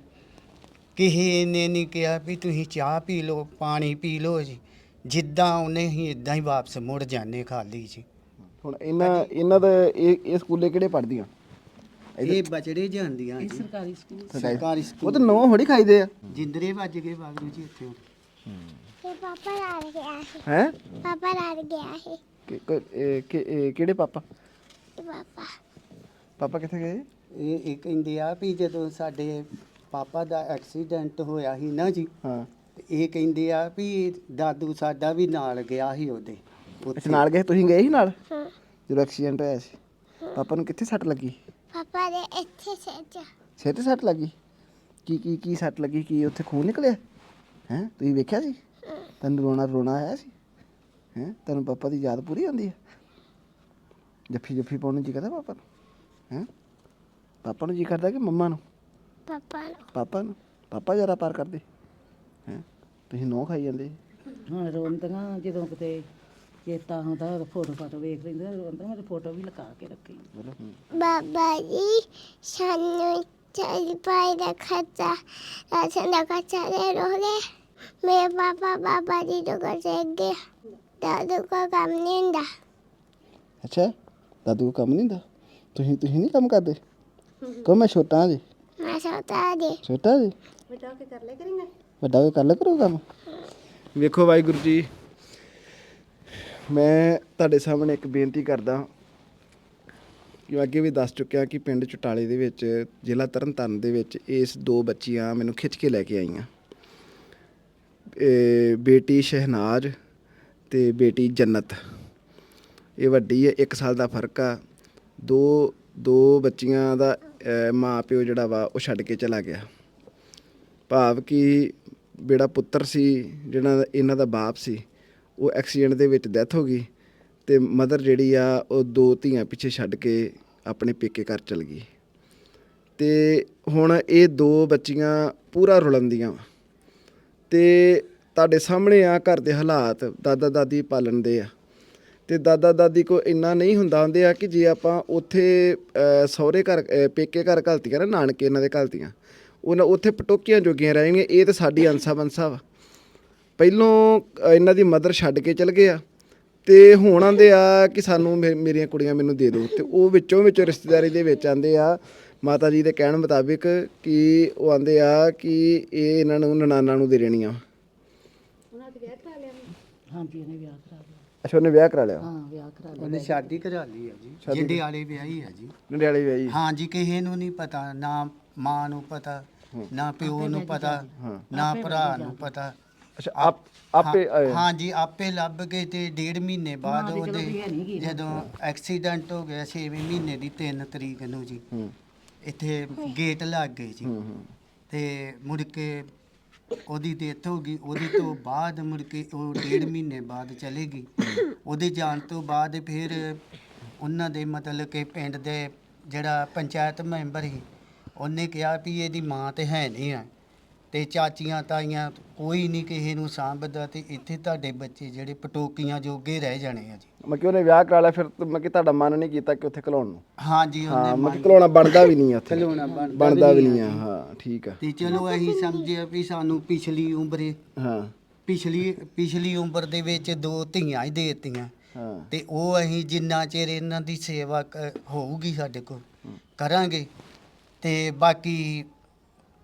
ਕਿਸੇ ਨੇ ਨਹੀਂ ਕਿਹਾ ਵੀ ਤੁਸੀਂ ਚਾਹ ਪੀ ਲਓ ਪਾਣੀ ਪੀ ਲਓ ਜੀ। ਜਿੱਦਾਂ ਉਹਨੇ ਹੀ ਇਦਾਂ ਹੀ ਵਾਪਸ ਮੁੜ ਜਾਂਦੇ ਖਾਲੀ ਜੀ। ਹੁਣ ਇਹਨਾਂ ਇਹਨਾਂ ਦਾ ਇਹ ਇਹ ਸਕੂਲੇ ਕਿਹੜੇ ਪੜ੍ਹਦੀਆਂ? ਇਹ ਬਚੜੇ ਜਾਂਦੀਆਂ ਜੀ। ਸਰਕਾਰੀ ਸਕੂਲ। ਸਰਕਾਰੀ ਉਹ ਸਕੂਲ। ਤਾਂ ਨੌ ਹੋੜੀ ਖਾਈਦੇ ਆ। ਜਿੰਦਰੇ ਵੱਜ ਗਏ ਵਾਗਰੂ ਜੀ ਇੱਥੇ। ਤੇ ਪਾਪਾ ਨਾਲ ਗਿਆ ਸੀ ਹੈ? ਪਾਪਾ ਨਾਲ ਗਿਆ ਸੀ ਕਿਹੜੇ ਪਾਪਾ? ਤੇ ਪਾਪਾ। ਪਾਪਾ ਕਿੱਥੇ ਗਏ? ਇਹ ਇਹ ਕਹਿੰਦੇ ਆ ਵੀ ਜਦੋਂ ਸਾਡੇ ਪਾਪਾ ਦਾ ਐਕਸੀਡੈਂਟ ਹੋਇਆ ਸੀ ਨਾ ਜੀ ਹਾਂ। ਤੇ ਇਹ ਕਹਿੰਦੇ ਆ ਵੀ ਦਾਦੂ ਸਾਡਾ ਵੀ ਨਾਲ ਗਿਆ ਸੀ ਉਹਦੇ। ਅੱਛਾ ਨਾਲ ਗਏ? ਤੁਸੀਂ ਗਏ ਸੀ ਨਾਲ? ਹਾਂ। ਜਦੋਂ ਐਕਸੀਡੈਂਟ ਹੋਇਆ ਸੀ। ਪਾਪਾ ਨੂੰ ਕਿੱਥੇ ਸੱਟ ਲੱਗੀ? ਪਾਪਾ ਦੇ ਇੱਥੇ ਸੱਚ ਸਿਰ ਤੇ ਸੱਟ ਲੱਗੀ? ਕੀ ਕੀ ਕੀ ਸੱਟ ਲੱਗੀ? ਕੀ ਉੱਥੇ ਖੂਨ ਨਿਕਲਿਆ? ਹੈ? ਤੁਸੀਂ ਵੇਖਿਆ ਸੀ? ਤੈਨੂੰ ਰੋਣਾ ਰੋਣਾ ਆਇਆ ਸੀ? ਹੈ? ਤੈਨੂੰ ਪਾਪਾ ਦੀ ਯਾਦ ਪੂਰੀ ਆਉਂਦੀ ਹੈ ਜੱਫੀ ਜੱਫੀ ਪਾਉਣ ਨੂੰ ਜੀ ਕਰਦਾ ਪਾਪਾ ਨੂੰ? ਹੈ? ਪਾਪਾ ਨੂੰ ਜੀ ਕਰਦਾ ਕਿ ਮੰਮਾ ਨੂੰ? ਪਾਪਾ ਨੂੰ। ਪਾਪਾ ਨੂੰ? ਪਾਪਾ ਜਰਾ ਪਾਰ ਕਰਦੇ। ਹੈ? ਤੁਸੀਂ ਨੋ ਖਾਈ ਜਾਂਦੇ। ਹੁਣ ਰੋਂਦੀਆਂ ਜਦੋਂ ਕਿਤੇ ਚੇਤਾ ਆਉਂਦਾ ਉਦੋਂ ਫੋਟੋ ਫਾਟੋ ਵੇਖ ਲੈਂਦੇ ਰੋਂਦਾ ਮੈਂ ਫੋਟੋ ਵੀ ਲਗਾ ਕੇ ਰੱਖੀ। ਬੋਲੋ ਹੂੰ। ਬਾਬਾ ਜੀ ਸਾਨੂੰ ਚੱਲ ਪਾਈ ਦਾ ਖਰਚਾ ਰਾਸ਼ਨ ਦਾ ਖਰਚਾ ਦੇ ਰੋਲੇ ਮੇਰੇ ਪਾਪਾ ਬਾਬਾ ਜੀ ਤੋਂ ਕਰ ਗਏ ਦਾਦੂ ਕੋ ਕੰਮ ਨਹੀਂ ਹੁੰਦਾ। ਅੱਛਾ ਦਾਦੂ ਕੋਲ ਕੰਮ ਨਹੀਂ ਹੁੰਦਾ? ਤੁਸੀਂ ਤੁਸੀਂ ਨਹੀਂ ਕੰਮ ਕਰਦੇ? ਕਹੋ ਮੈਂ ਛੋਟਾ ਜੀ। ਮੈਂ ਸੋਤਾ ਦੇ ਛੋਟਾ ਜੀ? ਵੱਡਾ ਹੋ ਕੇ ਕਰ ਲੈ ਕਰੇਗਾ ਵੱਡਾ ਹੋ ਕੇ ਕਰ ਲੈ ਕਰੋ ਕੰਮ? ਵੇਖੋ ਵਾਹਿਗੁਰੂ ਜੀ ਮੈਂ ਤੁਹਾਡੇ ਸਾਹਮਣੇ ਇੱਕ ਬੇਨਤੀ ਕਰਦਾ ਕਿ ਅੱਗੇ ਵੀ ਦੱਸ ਚੁੱਕਿਆ ਕਿ ਪਿੰਡ ਚੁਟਾਲੇ ਦੇ ਵਿੱਚ ਜ਼ਿਲ੍ਹਾ ਤਰਨਤਾਰਨ ਦੇ ਵਿੱਚ ਇਸ ਦੋ ਬੱਚੀਆਂ ਮੈਨੂੰ ਖਿੱਚ ਕੇ ਲੈ ਕੇ ਆਈਆਂ। ਬੇਟੀ ਸ਼ਹਿਨਾਜ਼ ਤੇ ਬੇਟੀ ਜੰਨਤ। ਇਹ ਵੱਡੀ ਹੈ 1 ਸਾਲ ਦਾ ਫ਼ਰਕ ਆ। ਦੋ ਦੋ ਬੱਚੀਆਂ ਦਾ ਅਹ, ਮਾਂ ਪਿਓ ਜਿਹੜਾ ਵਾ ਉਹ ਛੱਡ ਕੇ ਚਲਾ ਗਿਆ। ਭਾਵ ਕਿ ਬੇੜਾ ਪੁੱਤਰ ਸੀ ਜਿਹੜਾ ਇਹਨਾਂ ਦਾ ਬਾਪ ਸੀ ਉਹ ਐਕਸੀਡੈਂਟ ਦੇ ਵਿੱਚ ਡੈਥ ਹੋ ਗਈ ਤੇ ਮਦਰ ਜਿਹੜੀ ਆ ਉਹ ਦੋ ਧੀਆਂ ਪਿੱਛੇ ਛੱਡ ਕੇ ਆਪਣੇ ਪੇਕੇ ਘਰ ਚਲ ਗਈ। ਤੇ ਹੁਣ ਇਹ ਦੋ ਬੱਚੀਆਂ ਪੂਰਾ ਰੁਲੰਦੀਆਂ ਵਾ। ਤੇ ਤੁਹਾਡੇ ਸਾਹਮਣੇ ਆ ਘਰ ਦੇ ਹਾਲਾਤ, ਦਾਦਾ ਦਾਦੀ ਪਾਲਣ ਦੇ ਆ। ਤੇ ਦਾਦਾ ਦਾਦੀ ਕੋ ਇੰਨਾ ਨਹੀਂ ਹੁੰਦਾ, ਹੁੰਦੇ ਆ ਕਿ ਜੇ ਆਪਾਂ ਉੱਥੇ ਸਹੁਰੇ ਘਰ ਪੇਕੇ ਘਰ ਘਲਤੀਆਂ ਨਾ ਨਾਨਕੇ ਇਹਨਾਂ ਦੇ ਘਲਤੀਆਂ, ਉਹਨਾਂ ਉੱਥੇ ਪਟੋਕੀਆਂ ਜੋਗੀਆਂ ਰਹਿਣਗੀਆਂ ਇਹ ਤਾਂ ਸਾਡੀ ਅੰਸਾ ਬੰਸਾ ਵਾ। ਪਹਿਲੋਂ ਇਹਨਾਂ ਦੀ ਮਦਰ ਛੱਡ ਕੇ ਚਲ ਗਏ ਆ, ਤੇ ਹੁਣ ਆਂਦੇ ਆ ਕਿ ਸਾਨੂੰ ਮੇ- ਮੇਰੀਆਂ ਕੁੜੀਆਂ ਮੈਨੂੰ ਦੇ ਦਿਓ ਤੇ ਉਹ ਵਿੱਚੋਂ ਵਿੱਚੋਂ ਰਿਸ਼ਤੇਦਾਰੀ ਦੇ ਵਿੱਚ ਆਂਦੇ ਆ ਮਾਤਾ ਜੀ ਦੇ ਕਹਿਣ ਮੁਤਾਬਿਕ ਕਿ ਉਹ ਆਂਦੇ ਆ ਕਿ ਇਹ ਇਹਨਾਂ ਨੂੰ ਨਨਾਨਾ ਨੂੰ ਦੇ ਦੇਣੀਆਂ। ਹਾਂਜੀ ਇਹਨੇ ਵਿਆਹ ਕਰਾ ਲਿਆ। ਅੱਛਾ ਉਹਨੇ ਵਿਆਹ ਕਰਾ ਲਿਆ? ਹਾਂ ਵਿਆਹ ਕਰਾ ਲਿਆ। ਉਹਨੇ ਸ਼ਾਦੀ ਕਰਾ ਲਈ ਹੈ ਜੀ। ਜਿੰਦੇ ਵਾਲੇ ਵਿਆਹੀ ਹੈ ਜੀ। ਨੰਡਿਆਲੇ ਵਿਆਹੀ। ਹਾਂ ਜੀ ਕਿਸੇ ਨੂੰ ਨਹੀਂ ਪਤਾ ਨਾ ਮਾਂ ਨੂੰ ਪਤਾ ਨਾ ਪਿਓ ਨੂੰ ਪਤਾ ਨਾ ਭਰਾ ਨੂੰ ਪਤਾ। ਅੱਛਾ ਆਪ ਆਪੇ ਆਏ। ਹਾਂ ਜੀ ਆਪੇ ਲੱਭ ਗਏ ਤੇ ਡੇਢ ਮਹੀਨੇ ਬਾਅਦ ਉਹਦੇ। ਜਦੋਂ ਐਕਸੀਡੈਂਟ ਹੋ ਗਿਆ 6ਵੇਂ ਮਹੀਨੇ ਦੀ 3 ਤਰੀਕ ਨੂੰ ਜੀ। ਹੂੰ। ਇੱਥੇ ਗੇਟ ਲੱਗ ਗਏ ਜੀ ਤੇ ਮੁੜ ਕੇ ਉਹਦੀ ਡੈਥ ਹੋ ਗਈ। ਉਹਦੇ ਤੋਂ ਬਾਅਦ ਮੁੜ ਕੇ ਉਹ ਡੇਢ ਮਹੀਨੇ ਬਾਅਦ ਚਲੇ ਗਈ। ਉਹਦੇ ਜਾਣ ਤੋਂ ਬਾਅਦ ਫਿਰ ਉਹਨਾਂ ਦੇ ਮਤਲਬ ਕਿ ਪਿੰਡ ਦੇ ਜਿਹੜਾ ਪੰਚਾਇਤ ਮੈਂਬਰ ਸੀ ਉਹਨੇ ਕਿਹਾ ਵੀ ਇਹਦੀ ਮਾਂ ਤੇ ਹੈ ਨਹੀਂ ਆ। ਤੇ ਚਾਚੀਆਂ ਤਾਈਆਂ ਕੋਈ ਨਹੀਂ ਕਿਸੇ ਨੂੰ ਸਾਂਭਦਾ ਤੇ ਇੱਥੇ ਤੁਹਾਡੇ ਬੱਚੇ ਜਿਹੜੇ ਪਟੋਕੀਆਂ ਜੋਗੇ ਰਹਿ ਜਾਣੇ ਆ ਜੀ। ਮੈਂ ਕਿ ਉਹਨੇ ਵਿਆਹ ਕਰਾ ਲਿਆ ਫਿਰ ਮੈਂ ਕਿ ਤੁਹਾਡਾ ਮਨ ਨਹੀਂ ਕੀਤਾ ਕਿ ਉੱਥੇ ਘਲਾਉਣ ਨੂੰ। ਹਾਂ ਜੀ ਹਾਂ ਉਹਨੇ ਮੈਂ ਕਿ ਘਲਾਉਣਾ ਬਣਦਾ ਵੀ ਨਹੀਂ ਆ ਉੱਥੇ। ਖਲੋਣਾ ਬਣਦਾ ਬਣਦਾ ਵੀ ਨਹੀਂ ਆ ਹਾਂ ਠੀਕ ਆ। ਤੇ ਚਲੋ ਅਸੀਂ ਸਮਝਿਆ ਵੀ ਸਾਨੂੰ ਪਿਛਲੀ ਉਮਰੇ ਹਾਂ। ਪਿਛਲੀ ਪਿਛਲੀ ਉਮਰ ਦੇ ਵਿੱਚ ਦੋ ਧੀਆਂ ਹੀ ਦੇ ਦਿੱਤੀਆਂ। ਹਾਂ। ਤੇ ਉਹ ਅਸੀਂ ਜਿੰਨਾ ਚਿਰ ਇਹਨਾਂ ਦੀ ਸੇਵਾ ਕ- ਹੋਊਗੀ ਸਾਡੇ ਕੋਲ ਕਰਾਂਗੇ। ਤੇ ਬਾਕੀ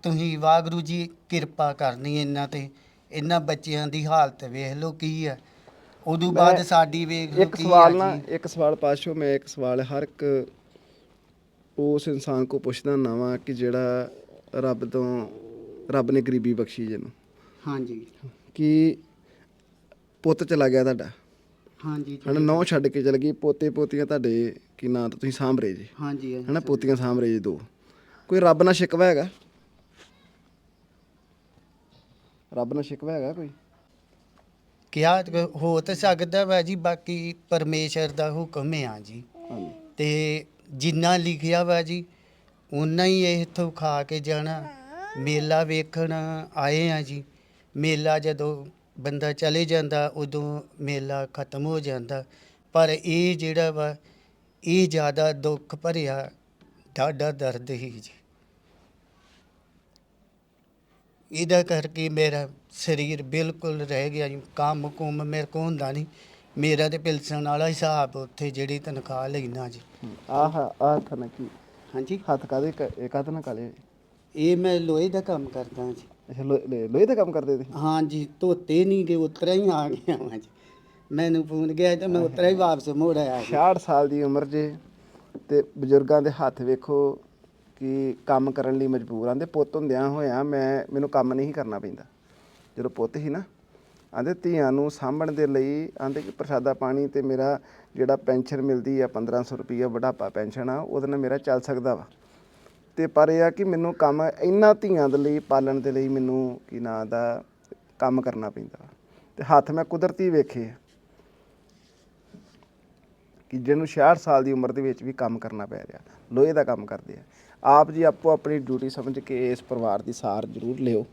ਤੁਸੀਂ ਵਾਹਿਗੁਰੂ ਜੀ ਕਿਰਪਾ ਕਰਨੀ ਇਹਨਾਂ ਤੇ। ਇਹਨਾਂ ਬੱਚਿਆਂ ਦੀ ਹਾਲਤ ਵੇਖ ਲਓ ਕੀ ਹੈ ਉਦੋਂ ਬਾਅਦ ਸਾਡੀ ਵੇਖ ਲਓ ਇੱਕ ਕੀ ਸਵਾਲ ਨਾ ਹੈ ਜੀ। ਇੱਕ ਸਵਾਲ ਪਾਸ਼ੋ ਮੈਂ ਇੱਕ ਸਵਾਲ ਹਰ ਇੱਕ ਉਸ ਇਨਸਾਨ ਕੋ ਪੁੱਛਦਾ ਨਵਾਂ ਕਿ ਜਿਹੜਾ ਰੱਬ ਤੋਂ ਰੱਬ ਨੇ ਗਰੀਬੀ ਬਖਸ਼ੀ ਜਿਹਨੂੰ। ਹਾਂਜੀ। ਕਿ ਪੁੱਤ ਚਲਾ ਗਿਆ ਤੁਹਾਡਾ। ਹਾਂਜੀ ਹਨਾ ਨੌ ਛੱਡ ਕੇ ਚਲ ਗਈ ਪੋਤੇ ਪੋਤੀਆਂ ਤੁਹਾਡੇ ਕੀ ਨਾਂ ਤੋਂ ਤੁਸੀਂ ਸਾਂਭ ਰਹੇ ਜੀ। ਹਾਂਜੀ ਹਨਾ ਪੋਤੀਆਂ ਸਾਂਭ ਰਹੇ ਜੀ ਦੋ। ਕੋਈ ਰੱਬ ਨਾਲ ਸ਼ਿਕਵਾ ਹੈਗਾ? ਰੱਬ ਨਾਲ ਸ਼ਿਕਵਾ ਹੈਗਾ ਕੋਈ? ਕਿਹਾ ਤੇ ਹੋ ਤਾਂ ਸਕਦਾ ਵਾ ਜੀ ਬਾਕੀ ਪਰਮੇਸ਼ਰ ਦਾ ਹੁਕਮ ਆ ਜੀ। ਹਾਂਜੀ। ਤੇ ਜਿੰਨਾ ਲਿਖਿਆ ਵਾ ਜੀ ਉਨਾ ਹੀ ਇੱਥੋਂ ਖਾ ਕੇ ਜਾਣਾ। ਮੇਲਾ ਵੇਖਣ ਆਏ ਆ ਜੀ। ਮੇਲਾ ਜਦੋਂ ਬੰਦਾ ਚਲੇ ਜਾਂਦਾ ਉਦੋਂ ਮੇਲਾ ਖਤਮ ਹੋ ਜਾਂਦਾ। ਪਰ ਇਹ ਜਿਹੜਾ ਵਾ ਇਹ ਜ਼ਿਆਦਾ ਦੁੱਖ ਭਰਿਆ ਡਾਢਾ ਦਰਦ ਹੀ ਜੀ। ਇਹਦਾ ਕਰਕੇ ਮੇਰਾ ਸਰੀਰ ਬਿਲਕੁਲ ਰਹਿ ਗਿਆ ਜੀ ਕੰਮ ਕੁੰਮ ਮੇਰੇ ਕੋਲ ਹੁੰਦਾ ਨਹੀਂ। ਮੇਰਾ ਤੇ ਪਿਲਸਣ ਵਾਲਾ ਹਿਸਾਬ ਉੱਥੇ ਜਿਹੜੀ ਤਨਖਾਹ ਲੈਣਾ ਜੀ। ਆਹ ਆਹ ਥਨਾ ਕੀ ਹਾਂਜੀ। ਹੱਥ ਕਾਦੇ ਇੱਕ ਹੱਥ ਨਾਲ ਕਾਲੇ ਇਹ ਮੈਂ ਲੋਹੇ ਦਾ ਕੰਮ ਕਰਦਾ ਜੀ। ਅੱਛਾ ਲੋ- ਲੋ- ਲੋਹੇ ਦਾ ਕੰਮ ਕਰਦੇ ਤੁਸੀਂ? ਹਾਂਜੀ ਧੋਤੇ ਨਹੀਂ ਕਿ ਉਤਰਾ ਹੀ ਆ ਗਿਆ ਵਾਂ ਜੀ। ਮੈਨੂੰ ਫੋਨ ਗਿਆ ਤੇ ਮੈਂ ਉਤਰਾ ਹੀ ਵਾਪਸ ਮੋੜ ਆਇਆ ਜੀ। 66 ਸਾਲ ਦੀ ਉਮਰ ਜੇ ਤੇ ਬਜ਼ੁਰਗਾਂ ਦੇ ਹੱਥ ਵੇਖੋ ਕਿ ਕੰਮ ਕਰਨ ਲਈ ਮਜਬੂਰ ਆਂਦੇ, ਪੁੱਤ, ਹੁੰਦਿਆਂ ਹੋਇਆਂ ਮੈਂ, ਮੈਨੂੰ ਕੰਮ ਨਹੀਂ ਕਰਨਾ ਪੈਂਦਾ। ਜਦੋਂ ਪੁੱਤ ਸੀ ਨਾ, ਆਂਦੇ, ਧੀਆਂ ਨੂੰ ਸਾਂਭਣ ਦੇ ਲਈ ਆਂਦੇ ਕਿ ਪ੍ਰਸ਼ਾਦਾ ਪਾਣੀ ਤੇ ਮੇਰਾ ਜਿਹੜਾ ਪੈਨਸ਼ਨ ਮਿਲਦੀ ਆ 1500 ਰੁਪਈਆ ਬੁਢਾਪਾ ਪੈਨਸ਼ਨ ਆ, ਉਹਦੇ ਨਾਲ ਮੇਰਾ ਚੱਲ ਸਕਦਾ ਵਾ। ਤੇ ਪਰ ਇਹ ਆ ਕਿ ਮੈਨੂੰ ਕੰਮ, ਇਹਨਾਂ ਧੀਆਂ ਦੇ ਲਈ, ਪਾਲਣ ਦੇ ਲਈ ਮੈਨੂੰ ਕੀ ਨਾਂ ਦਾ ਕੰਮ ਕਰਨਾ ਪੈਂਦਾ ਵਾ। ਤੇ ਹੱਥ ਮੈਂ ਕੁਦਰਤੀ ਵੇਖੇ ਆ ਕਿ ਜਿਹਨੂੰ 66 ਸਾਲ ਦੀ ਉਮਰ ਦੇ ਵਿੱਚ ਵੀ ਕੰਮ ਕਰਨਾ ਪੈ ਰਿਹਾ, ਲੋਹੇ ਦਾ ਕੰਮ ਕਰਦੇ ਆ। ਆਪ ਜੀ ਆਪੋ ਆਪਣੀ ਡਿਊਟੀ ਸਮਝ ਕੇ ਇਸ ਪਰਿਵਾਰ ਦੀ ਸਾਰ ਜ਼ਰੂਰ ਲਿਓ।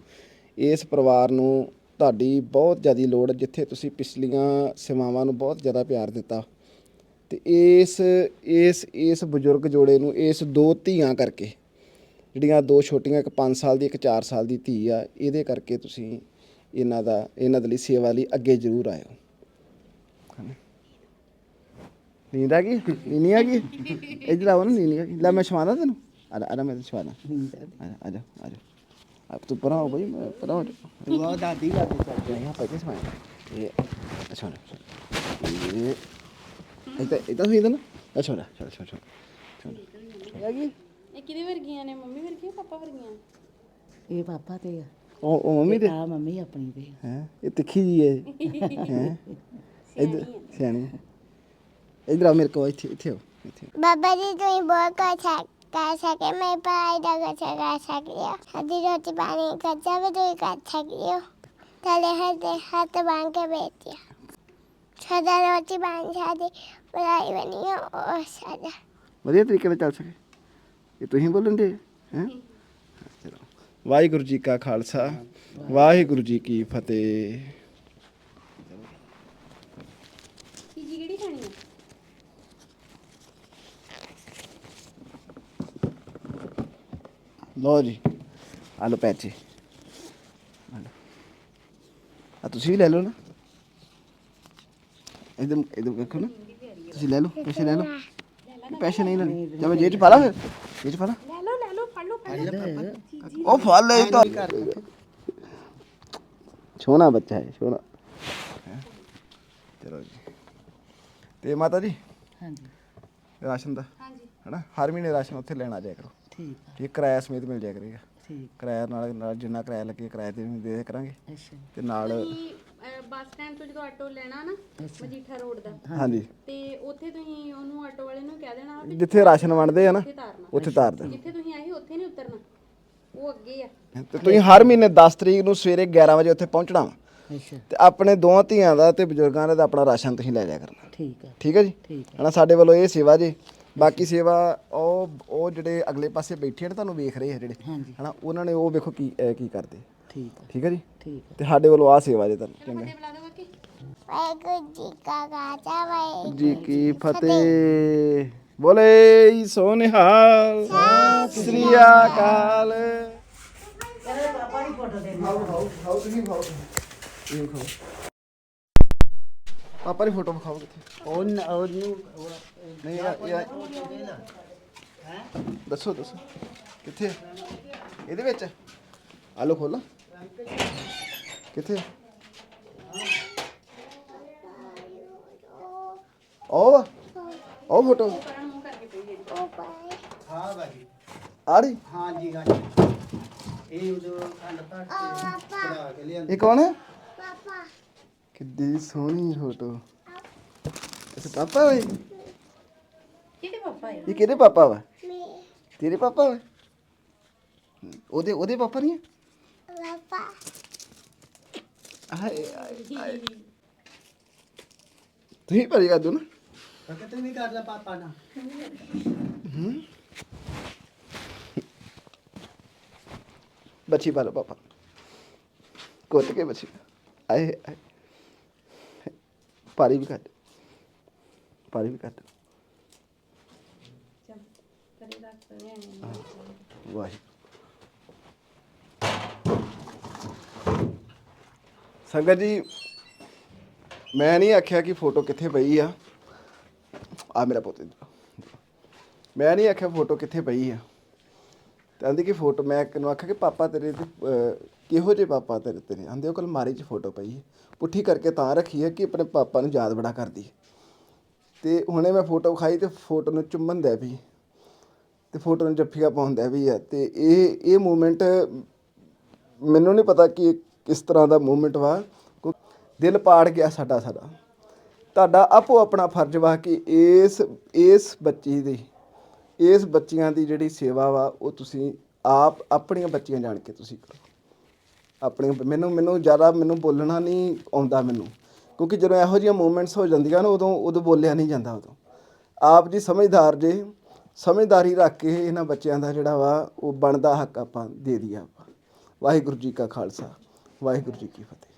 ਇਸ ਪਰਿਵਾਰ ਨੂੰ ਤੁਹਾਡੀ ਬਹੁਤ ਜ਼ਿਆਦਾ ਲੋੜ ਹੈ, ਜਿੱਥੇ ਤੁਸੀਂ ਪਿਛਲੀਆਂ ਸੇਵਾਵਾਂ ਨੂੰ ਬਹੁਤ ਜ਼ਿਆਦਾ ਪਿਆਰ ਦਿੱਤਾ। ਤੇ ਇਸ ਇਸ ਇਸ ਬਜ਼ੁਰਗ ਜੋੜੇ ਨੂੰ, ਇਸ ਦੋ ਧੀਆਂ ਕਰਕੇ, ਜਿਹੜੀਆਂ ਦੋ ਛੋਟੀਆਂ, ਇੱਕ 5 ਸਾਲ ਦੀ, ਇੱਕ 4 ਸਾਲ ਦੀ ਧੀ ਆ, ਇਹਦੇ ਕਰਕੇ ਤੁਸੀਂ ਇਹਨਾਂ ਦਾ, ਇਹਨਾਂ ਦੇ ਲਈ ਸੇਵਾ ਲਈ ਅੱਗੇ ਜ਼ਰੂਰ ਆਇਓ। ਨੀਂਦ ਆ ਗਈ? ਨੀਂਦ ਨਹੀਂ ਆ ਗਈ? ਇਧਰ ਆਓ ਨਾ ਨੀਂਦ ਆ ਗਈ। ਲੈ ਮੈਂ ਸ਼ਵਾਨਾ ਤੈਨੂੰ। Ada ada may siya na. Ada ada ada. Tu parang ba yun? Parang ba? Tuwa dati ba ito sa kanya pa ito sa kanya. Eh, siya na. Eh, ito ito sa na. Siya na, siya siya siya. Yagi? ਇਹ ਕਿਹਦੇ ਵਰਗੀਆਂ ਨੇ mummy ਵਰਗੀਆਂ ਪਾਪਾ ਵਰਗੀਆਂ ਇਹ ਪਾਪਾ ਤੇ ਆ ਉਹ ਉਹ ਮੰਮੀ ਤੇ ਆ ਮੰਮੀ ਆਪਣੀ ਤੇ ਹੈ ਇਹ ਤਿੱਖੀ ਜੀ ਹੈ ਹੈ ਇਧਰ ਸਿਆਣੀ ਇਧਰ ਆ ਮੇਰੇ ਕੋਲ ਇੱਥੇ ਇੱਥੇ ਆਓ ਇੱਥੇ ਬਾਬਾ ਜੀ ਤੁਸੀਂ ਬਹੁਤ ਕੁਛ ਹੈ ਕਰ ਸਕੇ ਮੈਂ ਪੜਾਈ ਦਾ ਕੁਛ ਕਰ ਸਕਦੀ ਹਾਂ ਸਾਡੀ ਰੋਟੀ ਪਾਣੀ ਖਰਚਾ ਵੀ ਤੁਸੀਂ ਕਰ ਸਕਦੀ ਹੋ ਥਲੇ ਹੱਥ ਹੱਥ ਬਾਂਹ ਕੇ ਬੈਠਿਆ ਸਾਡਾ ਰੋਟੀ ਪਾਣੀ ਸਾਡੀ ਪੜਾਈ ਬਣੀ ਹੈ ਉਹ ਸਾਡਾ ਵਧੀਆ ਤਰੀਕੇ ਨਾਲ ਚੱਲ ਸਕੇ ਇਹ ਤੁਸੀਂ ਬੋਲਣ ਦੇ ਹੈ ਵਾਹਿਗੁਰੂ ਜੀ ਕਾ ਖਾਲਸਾ ਵਾਹਿਗੁਰੂ ਜੀ ਕੀ ਫਤਿਹ ਚੀਜੀ ਕਿਹੜੀ ਖਾਣੀ ਹੈ ਲਓ ਜੀ ਆ ਲਓ ਪੈਸੇ ਆ ਲਓ ਆ ਤੁਸੀਂ ਵੀ ਲੈ ਲਓ ਨਾ ਇਧਰ ਇਧਰ ਵੇਖੋ ਨਾ ਤੁਸੀਂ ਲੈ ਲਓ ਪੈਸੇ ਲੈ ਲਓ ਪੈਸੇ ਨਹੀਂ ਲੈਣੇ ਜਾਂ ਮੈਂ ਜੇਬ ਚ ਪਾ ਲਾ ਫਿਰ ਜੇਬ ਚ ਪਾ ਲਾ ਲੈ ਲਓ ਲੈ ਲਓ ਫੜ ਲਓ ਫੜ ਲਓ ਉਹ ਫਲ ਲੈ ਤਾਂ ਛੋਨਾ ਬੱਚਾ ਹੈ ਛੋਨਾ ਹੈਂ? ਚਲੋ ਜੀ ਤੇ ਮਾਤਾ ਜੀ ਹਾਂਜੀ ਰਾਸ਼ਨ ਦਾ ਹਾਂਜੀ ਹਨਾ ਹਰ ਮਹੀਨੇ ਰਾਸ਼ਨ ਉੱਥੇ ਲੈਣ ਆ ਜਾਇਆ ਕਰੋ ਠੀਕ ਆ। ਠੀਕ ਕਿਰਾਇਆ ਸਮੇਤ ਮਿਲ ਜਾਇਆ ਕਰੇਗਾ। ਠੀਕ। ਕਿਰਾਇਆ ਨਾਲ ਨਾਲ ਜਿੰਨਾ ਕਿਰਾਇਆ ਲੱਗੇ ਕਿਰਾਏ ਤੇ ਵੀ ਦੇ ਦਿਆ ਕਰਾਂਗੇ। ਅੱਛਾ। ਤੇ ਨਾਲ ਤੁਸੀਂ ਅਹ, ਬੱਸ ਸਟੈਂਡ ਤੋਂ ਜਦੋਂ ਆਟੋ ਲੈਣਾ ਨਾ ਮਜੀਠਾ ਰੋਡ ਦਾ ਹਾਂਜੀ। ਤੇ ਉੱਥੇ ਤੁਸੀਂ ਉਹਨੂੰ ਆਟੋ ਵਾਲੇ ਨੂੰ ਕਹਿ ਦੇਣਾ ਵੀ ਜਿੱਥੇ ਰਾਸ਼ਨ ਵੰਡਦੇ ਆ ਨਾ ਉੱਥੇ ਤਾਰ ਦੇ ਜਿੱਥੇ ਤੁਸੀਂ ਆਏ ਸੀ, ਉੱਥੇ ਨਹੀਂ ਉਤਰਨਾ। ਉਹ ਅੱਗੇ ਆ। ਤੇ ਤੁਸੀਂ ਹਰ ਮਹੀਨੇ 10 ਤਰੀਕ ਨੂੰ ਸਵੇਰੇ 11 ਵਜੇ ਉੱਥੇ ਪਹੁੰਚਣਾ ਵਾ। ਅੱਛਾ। ਤੇ ਆਪਣੇ ਦੋਵਾਂ ਧੀਆਂ ਦਾ ਤੇ ਬਜ਼ੁਰਗਾਂ ਦਾ ਤਾਂ ਆਪਣਾ ਰਾਸ਼ਨ ਤੁਸੀਂ ਲੈ ਜਾਇਆ ਕਰਨਾ। ਠੀਕ ਆ। ਠੀਕ ਹੈ ਜੀ? ਠੀਕ ਹਨਾ ਸਾਡੇ ਵੱਲੋਂ ਇਹ ਸੇਵਾ ਜੀ। ਬਾਕੀ ਸੇਵਾ ਉਹ ਉਹ ਜਿਹੜੇ ਅਗਲੇ ਪਾਸੇ ਬੈਠੇ ਨੇ ਤੁਹਾਨੂੰ ਵੇਖ ਰਹੇ ਆ ਜਿਹੜੇ ਹਾਂਜੀ। ਹਨਾ ਉਹਨਾਂ ਨੇ ਉਹ ਵੇਖੋ ਕੀ ਅਹ ਕੀ ਕਰਦੇ। ਠੀਕ ਆ। ਠੀਕ ਹੈ ਜੀ? ਠੀਕ ਆ। ਤੇ ਸਾਡੇ ਵੱਲੋਂ ਆ ਸੇਵਾ ਜੀ ਤੁਹਾਨੂੰ। ਚੰਗਾ। ਤੇ ਬੁਲਾ ਦੋ ਬਾਕੀ। ਵਾਹਿਗੁਰੂ ਜੀ ਕਾ ਖਾਲਸਾ ਵਾਹਿਗੁਰੂ ਜੀ ਕੀ ਫਤਿਹ। ਬੋਲੇ ਸੋ ਨਿਹਾਲ ਸਤਿ ਸ੍ਰੀ ਅਕਾਲ। ਪਾਪਾ ਦੀ ਫੋਟੋ ਵਿਖਾਓ ਕਿੱਥੇ? ਉਹ ਨ- ਉਹਨੂੰ ਨਹੀਂ ਯਾਰ ਯਾਰ। ਦੱਸੋ ਦੱਸੋ। ਕਿੱਥੇ? ਆ? ਇਹਦੇ ਵਿੱਚ? ਆ ਲੋ। ਖੋਲਾ ਕਿੱਥੇ ਆ? ਉਹ? ਉਹ ਫੋਟੋ। ਹਾਂ ਬਾਜੀ ਆ ਰਹੀ? ਹਾਂਜੀ ਹਾਂਜੀ ਇਹ ਉਦੋਂ ਖੰਡ ਪਾਠ ਤੇ ਬਣਾ ਕੇ ਲਿਆਂਦੀ ਇਹ ਕੌਣ ਹੈ? ਪਾਪਾ ਕਿੱਡੀ ਸੋਹਣੀ ਫੋਟੋ ਅੱਛਾ ਪਾਪਾ ਵੇ ਕਿਹਦੇ ਪਾਪਾ ਹੈ ਇਹ ਕਿਹਦੇ ਪਾਪਾ ਵਾ? ਤੇਰੇ ਪਾਪਾ ਵਾ? ਉਹਦੇ ਉਹਦੇ ਪਾਪਾ ਨਹੀਂ ਹੈ ਪਾਪਾ। ਹਾਏ ਹਾਏ, ਹਾਏ ਤੁਸੀਂ ਭਰੀ ਕਰ ਦੋ ਨਾ। ਤਾਂ ਕਿਤੇ ਨਹੀਂ ਕਰਦਾ ਪਾਪਾ ਨਾਲ। ਬੱਚੀ ਪਾ ਲਓ ਪਾਪਾ। ਕੁੱਟ ਕੇ ਬੱਚੀ। ਆਏ ਆਏ। ਪਾਰੀ ਵੀ ਕੱਢ ਪਾਰੀ ਵੀ ਲੈਣੇ ਵਾਹਿਗੁਰੂ ਸੰਗਤ ਜੀ ਮੈਂ ਨਹੀਂ ਆਖਿਆ ਕਿ ਫੋਟੋ ਕਿੱਥੇ ਪਈ ਆ। ਆ ਮੇਰਾ ਪੁੱਤ। ਇੱਧਰ। ਮੈਂ ਨਹੀਂ ਆਖਿਆ ਫੋਟੋ ਕਿੱਥੇ ਪਈ ਆ। ਤੇ ਆਂਦੀ ਕਿ ਫੋਟੋ ਮੈਂ ਕਿਨੂੰ ਆਖਿਆ ਕਿ ਪਾਪਾ ਤੇਰੇ ਤੇ ਅਹ, ਕਿਹੋ ਜਿਹੇ ਪਾਪਾ ਤੇਰੇ ਤੇਰੇ ਆਂਦੇ ਉਹ ਕੋਲ ਮਾਰੀ 'ਚ ਫੋਟੋ ਪਈ ਹੈ। ਪੁੱਠੀ ਕਰਕੇ ਤਾਂ ਰੱਖੀ ਹੈ ਕਿ ਆਪਣੇ ਪਾਪਾ ਨੂੰ ਯਾਦ ਬੜਾ ਕਰਦੀ ਹੈ। ਤੇ ਹੁਣੇ ਮੈਂ ਫੋਟੋ ਖਾਈ ਤੇ ਫੋਟੋ ਨੂੰ ਚੁੰਮਣ ਦੇ ਵੀ ਤੇ ਫੋਟੋ ਨੂੰ ਜੱਫੀਆਂ ਪਾਉਂਦਾ ਵੀ ਆ ਤੇ ਇਹ ਇਹ ਮੂਮੈਂਟ ਮੈਨੂੰ ਨਹੀਂ ਪਤਾ ਕਿ ਇਹ ਕਿਸ ਤਰ੍ਹਾਂ ਦਾ ਮੂਮੈਂਟ ਵਾ। ਕੋ- ਦਿਲ ਪਾੜ ਗਿਆ ਸਾਡਾ ਸਾਡਾ। ਤੁਹਾਡਾ ਆਪੋ ਆਪਣਾ ਫਰਜ਼ ਵਾ ਕਿ ਇਸ ਇਸ ਬੱਚੀ ਦੀ ਇਸ ਬੱਚੀਆਂ ਦੀ ਜਿਹੜੀ ਸੇਵਾ ਵਾ, ਉਹ ਤੁਸੀਂ ਆਪ ਆਪਣੀਆਂ ਬੱਚੀਆਂ ਜਾਣ ਕੇ ਤੁਸੀਂ ਕਰੋ। ਆਪਣੀ ਮੈਨੂੰ ਮੈਨੂੰ ਜ਼ਿਆਦਾ ਮੈਨੂੰ ਬੋਲਣਾ ਨਹੀਂ ਆਉਂਦਾ ਮੈਨੂੰ। ਕਿਉਂਕਿ ਜਦੋਂ ਇਹੋ ਜਿਹੀਆਂ ਮੂਵਮੈਂਟਸ ਹੋ ਜਾਂਦੀਆਂ ਨਾ, ਉਦੋਂ ਉਦੋਂ ਬੋਲਿਆ ਨਹੀਂ ਜਾਂਦਾ ਉਦੋਂ। ਆਪ ਜੀ ਸਮਝਦਾਰ ਜੇ, ਸਮਝਦਾਰੀ ਰੱਖ ਕੇ ਇਹਨਾਂ ਬੱਚਿਆਂ ਦਾ ਜਿਹੜਾ ਵਾ, ਉਹ ਬਣਦਾ ਹੱਕ ਆਪਾਂ ਦੇ ਦਈਏ ਆਪਾਂ। ਵਾਹਿਗੁਰੂ ਜੀ ਕਾ ਖਾਲਸਾ, ਵਾਹਿਗੁਰੂ ਜੀ ਕੀ ਫਤਿਹ।